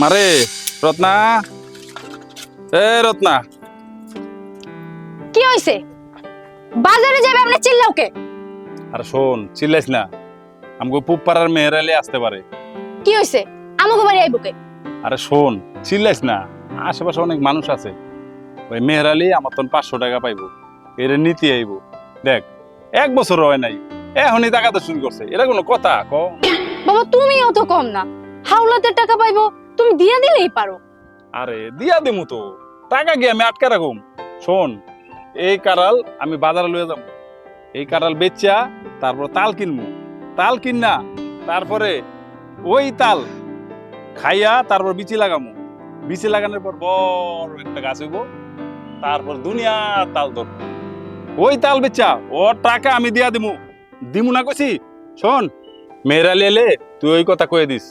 মারে রত্না। এ রত্না। কি হয়েছে বাজারে যাবে আপনি চিল্লাও কে আর শোন চিল্লাইস না। আমাকে পুপ পাড়ার মেয়েরালে আসতে পারে। কি হয়েছে আমাকে বাড়ি আইব কে আরে শোন চিল্লাইস না। আশেপাশে অনেক মানুষ আছে। ওই মেহরালি আমার তখন পাঁচশো টাকা পাইবো। এর নীতি আইব। দেখ এক বছর হয় নাই। এখনই টাকা তো শুরু করছে। এটা কোনো কথা ক বাবা তুমিও তো কম না। হাওলাতের টাকা পাইবো তুমি দিয়ে দিলেই পারো। আরে, দিয়া দিমু তো। টাকা গিয়ে আমি আটকে রাখুম? শোন, এই কারাল আমি বাজারে লয়ে যাব। এই কারাল বেচা তারপর তাল কিনবো তাল কিনা তারপরে ওই তাল খাইয়া তারপর বিচি লাগামু। বিচি লাগানোর পর বড় একটা গাছ হইব, তারপর দুনিয়ার তাল ধরবো। ওই তাল বেচা ও টাকা আমি দিয়া দিমু। দিমু না কছি শোন মেয়েরালি এলে তুই ওই কথা কয়ে দিস।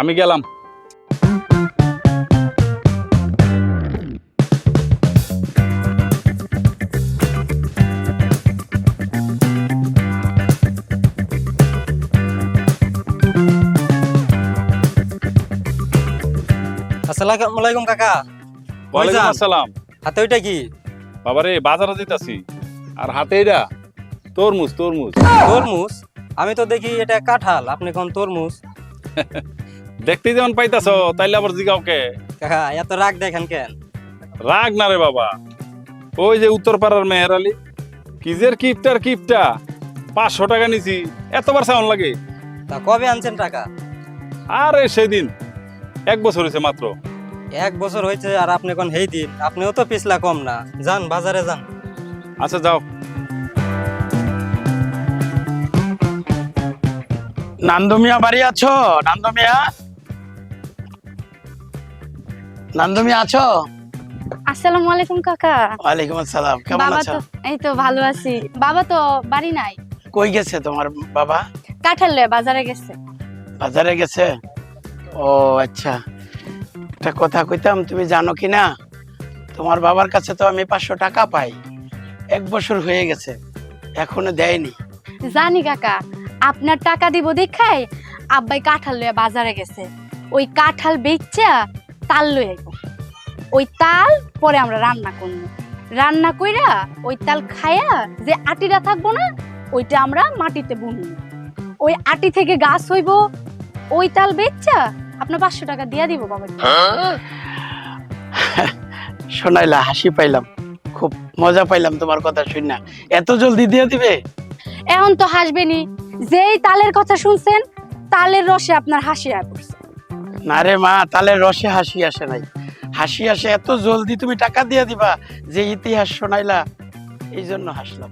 আমি গেলাম। আসসালামু আলাইকুম কাকা। ওয়ালাইকুম আসসালাম। হাতে ওইটা কি? বাবারে বাজারে দিতাছি আর হাতে এটা তরমুজ তরমুজ। তরমুজ? আমি তো দেখি এটা কাঁঠাল আপনি কোন তরমুজ? দেখতে যেমন পাইতাছ তাইলে আবার জিগাও কে? কাকা এত রাগ দেখেন কেন? রাগ না রে বাবা। ওই যে উত্তরপাড়ার মেহের আলী কিজের কিপটার কিপটা? পাঁচশো টাকা নিছি এতবার সাউন্ড লাগে। তা কবে আনছেন টাকা? আরে সেদিন এক বছর হয়েছে মাত্র। এক বছর হয়েছে আর আপনি কোন হেই দিন আপনিও তো পিছলা কম না। যান বাজারে যান। আচ্ছা যাও। নান্দমিয়া বাড়ি আছো? নান্দমিয়া? নান্দমিয়া আছো? আসসালামু আলাইকুম কাকা। ওয়ালাইকুম আসসালাম কেমন বাবা আছো? তো এই তো ভালো আছি। বাবা তো বাড়ি নাই। কই গেছে তোমার বাবা? কাঁঠাল বাজারে গেছে। বাজারে গেছে? ও আচ্ছা। একটা কথা কইতাম তুমি জানো কি না? তোমার বাবার কাছে তো আমি পাঁচশো টাকা পাই। এক বছর হয়ে গেছে এখনও দেয়নি। জানি কাকা। আপনার টাকা দিব দেখাই আব্বাই কাঁঠাল লয়ে বাজারে গেছে। ওই কাঁঠাল বেচা তাল লয়ে আইব। ওই তাল পরে আমরা রান্না করব। রান্না কইরা ওই তাল খায়া যে আটিটা থাকব না ওইটা আমরা মাটিতে বুনব। ওই আটি থেকে গাছ হইব ওই তাল বেচা আপনার পাঁচশো টাকা দিয়া দিব বাবা শোনাইলা হাসি পাইলাম। খুব মজা পাইলাম তোমার কথা শুনে। এত জলদি দিয়ে দিবে? এখন তো হাসবেনি যেই তালের কথা শুনছেন তালের রসে আপনার হাসি আয় পড়ছে। না। রে মা তাহলে রসে হাসি আসে নাই। হাসি আসে এত জলদি তুমি টাকা দিয়ে দিবা যে ইতিহাস শোনাইলা। এই জন্য হাসলাম।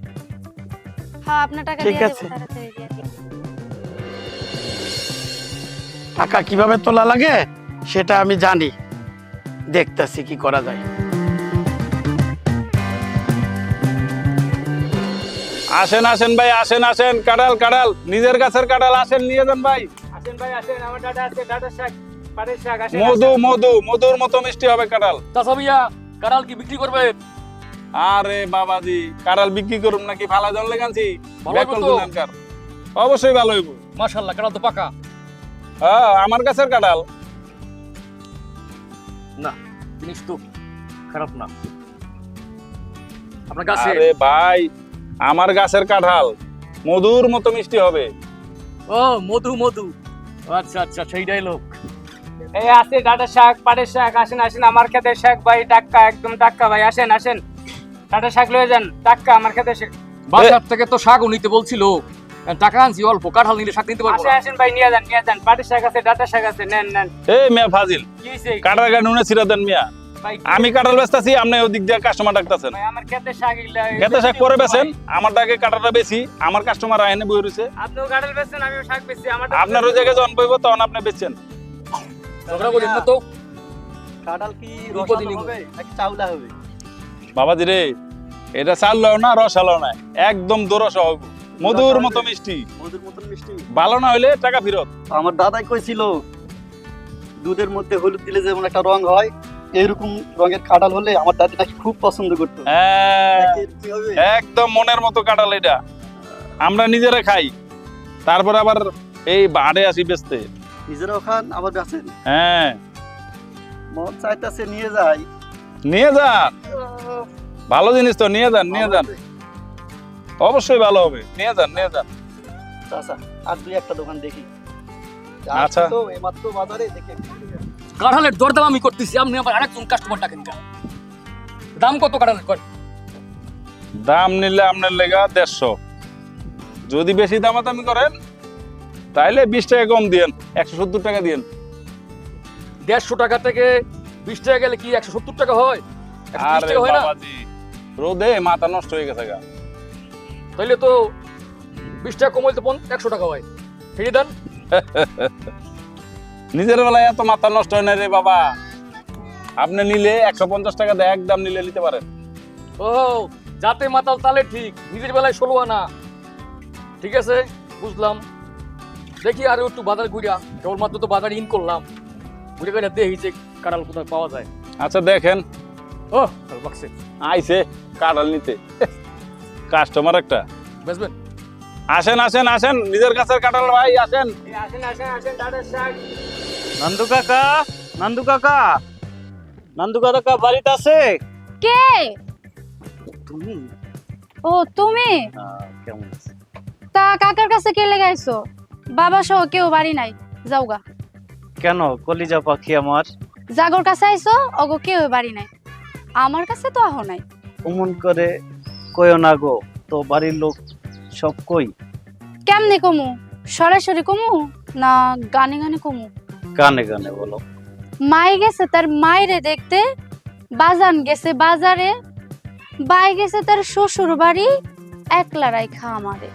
হ্যাঁ টাকা ঠিক আছে। টাকা কীভাবে তোলা লাগে সেটা আমি জানি। দেখতেছি কি করা যায়। আসেন আসেন ভাই আসেন আসেন। কাঁঠাল কাঁঠাল। নিজের গাছের কাঁঠাল আসেন নিয়ে যান ভাই। আসেন ভাই আসেন। আমার দাদা আছে দাদা আসেন মধু মধু মধুর মতো মিষ্টি হবে কাঁঠাল। তাসাবিয়া কারাল কি বিক্রি করবে? আরে বাবাজি কাঁঠাল বিক্রি করুন নাকি জল লেগানছি ভালো? দুনানকার। অবশ্যই ভালো হইব। মাশাআল্লাহ তো পাকা। হ্যাঁ আমার গাছের কাঁঠাল। জিনিস তো খারাপ না। আপনার কাছে আরে ভাই আমার গাছের কাঁঠাল। মধুর মতো মিষ্টি হবে। ও মধু মধু। আচ্ছা আচ্ছা সেই ডায়লগ এই আছে ডাটা শাক পাটের শাক আসেন আসেন আমার খেতে শাক ভাই টাক্কা একদম টাক্কা ভাই আসেন আসেন। ডাটা শাক লয়ে যান টাক্কা আমার খেতে শাক। বাজার থেকে তো শাকও নিতে বলছিল। টাকা আনছি অল্প কাঁঠাল নিলে শাক নিতে পারব আসেন আসেন ভাই নিয়ে যান নিয়ে যান পাটের শাক আছে ডাটা শাক আছে নেন নেন। এ মিয়া ফাজিল কি হইছে? কাঁঠাল গায়ে নুনে ছিড়া দেন মিয়া। আমি কাঁঠাল বেচতেছি আপনি ওদিক দিয়ে কাস্টমার ডাকতেছেন। আমার খেতে শাক শাক পরে বেছেন আমার ডাকে কাঁঠালটা বেশি আমার কাস্টমার আইনে বই রয়েছে শাক আপনার ওই জায়গায় যখন বইব তখন আপনি বেচছেন ঝগড়া করিস না তো। কাঁঠাল কি বিপদই নিব। নাকি চাউলা হবে? বাবাজি রে এটা চাল লও না রস লও না। একদম দোরস হোক মধুর মতো মিষ্টি। মধুর মতন মিষ্টি। ভালো না হইলে টাকা ফেরত। আমার দাদাই কইছিল দুধের মধ্যে হলুদ দিলে যেমন একটা রং হয় এরকম রঙের কাঁঠাল হলে আমার দাদি নাকি খুব পছন্দ করতো। হ্যাঁ, একদম মনের মতো কাঁঠাল এটা। আমরা নিজেরা খাই। তারপর আবার এই বাড়ে আসি বেচতে। নিজেরাও খান আবার বেচেন। হ্যাঁ। মন চাইতেছে নিয়ে যাই। নিয়ে যান ভালো জিনিস তো নিয়ে যান নিয়ে যান। অবশ্যই ভালো হবে। নিয়ে যান নিয়ে যান। চাচা আর দুই একটা দোকান দেখি। আচ্ছা। তো এইমাত্র বাজারে দেখে কাঁঠালের দরদাম আমি করতেছি আপনি আবার আরেকজন কাস্টমার ডাকেন কেন দাম কত কাঁঠালের? কর দাম নিলে আপনার লেগা দেড়শো। যদি বেশি দামাদামি করেন তাইলে বিশ টাকা কম দিয়েন একশো সত্তর টাকা দিয়েন। দেড়শো টাকা থেকে বিশ টাকা গেলে কি একশো সত্তর টাকা হয়? আরে বাবাজি রোদে মাথা নষ্ট হয়ে গেছে গা। তাইলে তো বিশ টাকা কমাইলে তো একশো টাকা হয়। ফিরিয়ে দেন। নিজের বেলায় এত মাথা নষ্ট হয় না রে বাবা। আপনি নিলে একশো পঞ্চাশ টাকা দেয় একদম নিলে নিতে পারেন। ও যাতে মাতাল তালে ঠিক নিজের বেলায় ষোলো আনা। ঠিক আছে বুঝলাম। দেখি আরও একটু বাজার ঘুরিয়া কেবলমাত্র তো বাজার ইন করলাম। ঘুরে ঘুরে দেখি যে কাঁঠাল কোথায় পাওয়া যায়। আচ্ছা দেখেন। ও বাক্সে আইছে কাঁঠাল নিতে। কাস্টমার একটা। বেসবেন আসেন আসেন আসেন নিজের কাছের কাঁঠাল ভাই আসেন। আসেন আসেন আসেন ডাটার শাক নান্দু কাকা নান্দু কাকা নান্দু কাকা বাড়িতে আছে? কে? তুমি? ও তুমি? কেমন আছে? তা কাকার কাছে কে লেগে আইছো? বাবা সহ কেউ বাড়ি নাই। যাওগা কেন? কলিজা পাখি আমার। জাগর কাছে আইছো? অগো কেউ বাড়ি নাই। আমার কাছে তো আহ নাই। অমন করে কয়ও না গো তো বাড়ির লোক সব কই? কেমনে কমু? সরাসরি কমু না গানে গানে কমু? গানে গানে বলো। মাই গেছে তার মায়েরে দেখতে বাজান গেছে বাজারে বাই গেছে তার শ্বশুর বাড়ি একলা রাইখা আমারে।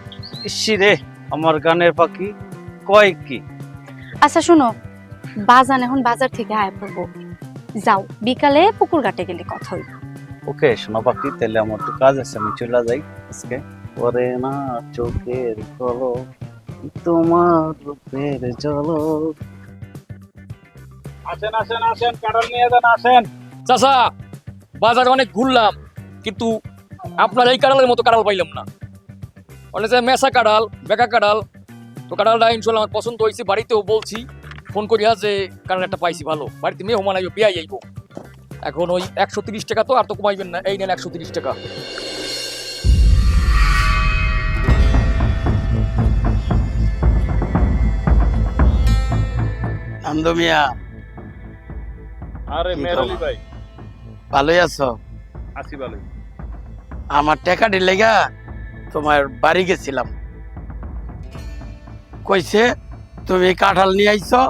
ইসি রে। আমার গানের পাখি কয় কি? আচ্ছা শুনো। বাজান এখন বাজার থেকে আয় পড়ব। যাও বিকালে পুকুর ঘাটে গেলে কথা হইব। ওকে শোনো পাখি তাহলে আমার একটু কাজ আছে আমি চলে যাই আজকে। পরে না চোখের কলো তোমার রূপের জলো আসেন আসেন আসেন কাঁঠাল নিয়ে যান আসেন। চাচা বাজারে অনেক ঘুরলাম কিন্তু আপনার এই কাঁড়ালের মতো কাঁড়াল পাইলাম না। অনেক মেসা কাঁড়াল বেকা কাঁড়াল তো কাঁড়ালটা ইনশাল্লাহ আমার পছন্দ হয়েছে বাড়িতেও বলছি ফোন করিয়া যে কাঁড়াল একটা পাইছি ভালো বাড়িতে আইব পেয়াই আইব। এখন ওই একশো তিরিশ টাকা তো আর তো কমাইবেন না এই নেন একশো তিরিশ টাকা। মিয়া। আরে কি মেরালি ভাই। ভালোই আছো? ভালোই। আমার টাকা লেগা তোমার বাড়ি গেছিলাম। কইছে তুমি কাঁঠাল নিয়ে আইছো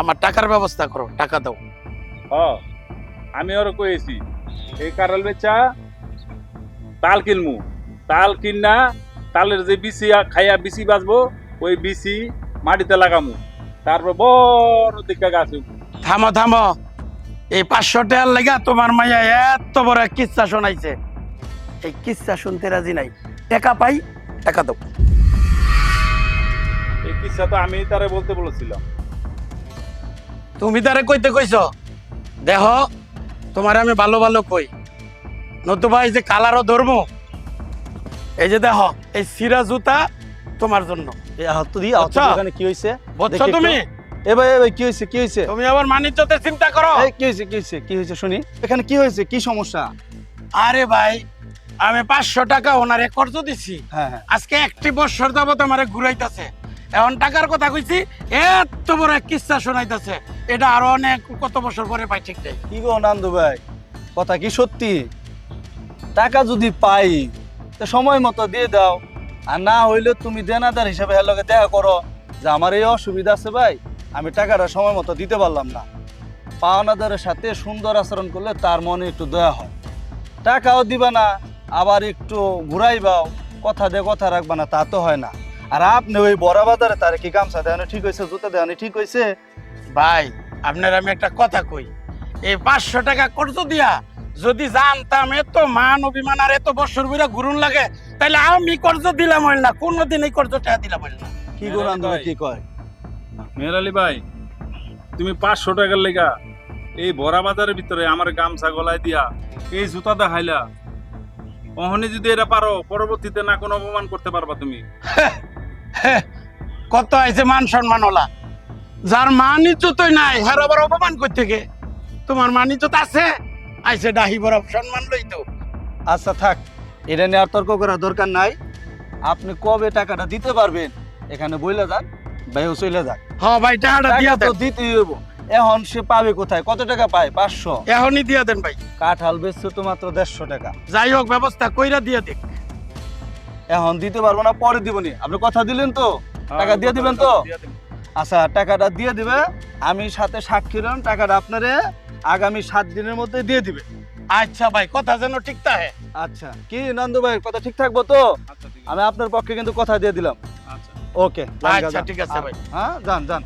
আমার টাকার ব্যবস্থা করো টাকা দাও। আমি ওর কইছি এই কাঁঠাল বেচা তাল কিনমু। তাল কিনা তালের যে বিচি খাইয়া বিচি বাঁচবো ওই বিচি মাটিতে লাগামু। তারপর বড় দিকা গাছ থামো থামো। এই পাঁচশো টাকার লেগা তোমার মাইয়া এত বড় এক কিচ্ছা শোনাইছে। এই কিচ্ছা শুনতে রাজি নাই। টাকা পাই টাকা দাও। এই কিসা তো আমি তারে বলতে বলেছিলাম। তুমি তারে কইতে কইছ দেহ তোমার আমি ভালো ভালো কই। নতুবা এই যে কালারও ধরবো এই যে দেহ এই সিরা জুতা তোমার জন্য। আচ্ছা। কি বুঝছ তুমি? এ ভাই এ ভাই কি কি হয়েছে তুমি আবার মানিজ্যতের চিন্তা করো। এই কি কি কি শুনি। এখানে কি হয়েছে কি সমস্যা? আরে ভাই আমি পাঁচশো টাকা ওনারে কর্জ দিছি। হ্যাঁ হ্যাঁ। আজকে একটি বছর যাবত আমারে ঘুরাইতেছে। এখন টাকার কথা কইছি এত বড় এক কিস্সা শোনাইতেছে। এটা আরও অনেক কত বছর পরে পাই ঠিক নেই। কি গো নান্দু ভাই? কথা কি সত্যি? টাকা যদি পাই তো সময় মতো দিয়ে দাও। আর না হইলে তুমি দেনাদার হিসাবে এর লগে দেখা করো যে আমার এই অসুবিধা আছে ভাই। আমি টাকাটা সময় মতো দিতে পারলাম না। পাওনাদারের সাথে সুন্দর আচরণ করলে তার মনে একটু দয়া হয়। টাকাও দিবা না আবার একটু ঘুরাইবাও কথা দিয়ে কথা রাখবা না তা তো হয় না। আর আপনি ওই বড় বাজারে তার কি গামছা দেওয়ানি ঠিক হয়েছে জুতা দেওয়ানি ঠিক হয়েছে ভাই আপনার আমি একটা কথা কই। এই পাঁচশো টাকা কর্জ দিয়া যদি জানতাম এত মান অভিমান আর এত বছর বইরা ঘুরুন লাগে তাহলে আমি কর্জ দিলাম হইল না কোনোদিন এই কর্জ টাকা দিলাম হইল না। কি আন্দোলন কি কয়? মেরালি ভাই তুমি পাঁচশো টাকার লেগা এই ভরা বাজারের ভিতরে আমার গামছা গলায় দিয়া এই জুতা দেখাইলা। অহনে যদি এটা পারো পরবর্তীতে না কোনো অপমান করতে পারবা তুমি। কত আইছে মান সম্মান ওলা। যার মান ইজ্জতই নাই হের আবার অপমান করতে গে তোমার মানি তো আছে? আইসে ডাহি বরফ সম্মান লই তো আচ্ছা থাক এটা নিয়ে আর তর্ক করার দরকার নাই। আপনি কবে টাকাটা দিতে পারবেন এখানে বইলে যান ভাইও চলে যাক। হ্যাঁ ভাই টাকাটা দিয়া তো দিতেই হইব। এখন সে পাবে কোথায়? কত টাকা পায়? পাঁচশো? এখনই দিয়া দেন ভাই। কাঁঠাল বেচছে তো মাত্র দেড়শো টাকা। যাই হোক ব্যবস্থা কইরা দিয়া দেখ এখন দিতে পারব না পরে দিবনি আপনি কথা দিলেন তো? টাকা দিয়ে দিবেন তো? আচ্ছা টাকাটা দিয়ে দিবে। আমি সাথে সাক্ষী রন টাকাটা আপনারে আগামী সাত দিনের মধ্যে দিয়ে দিবে। আচ্ছা ভাই কথা যেন ঠিক থাকে। আচ্ছা কি নন্দ ভাই কথা ঠিক থাকব তো? আমি আপনার পক্ষে কিন্তু কথা দিয়ে দিলাম। ওকে আচ্ছা ঠিক আছে ভাই। হ্যাঁ যান যান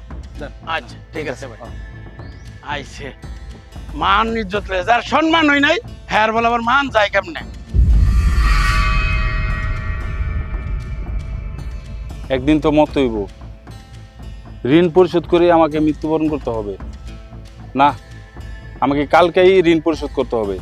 আচ্ছা ঠিক আছে ভাই। আইছে। মান ইজ্জত রে যার সম্মান হই নাই, হ্যার বলে আবার মান যায় কেমনে? একদিন তো মত হইব। ঋণ পরিশোধ করে আমাকে মৃত্যুবরণ করতে হবে। না, আমাকে কালকেই ঋণ পরিশোধ করতে হবে।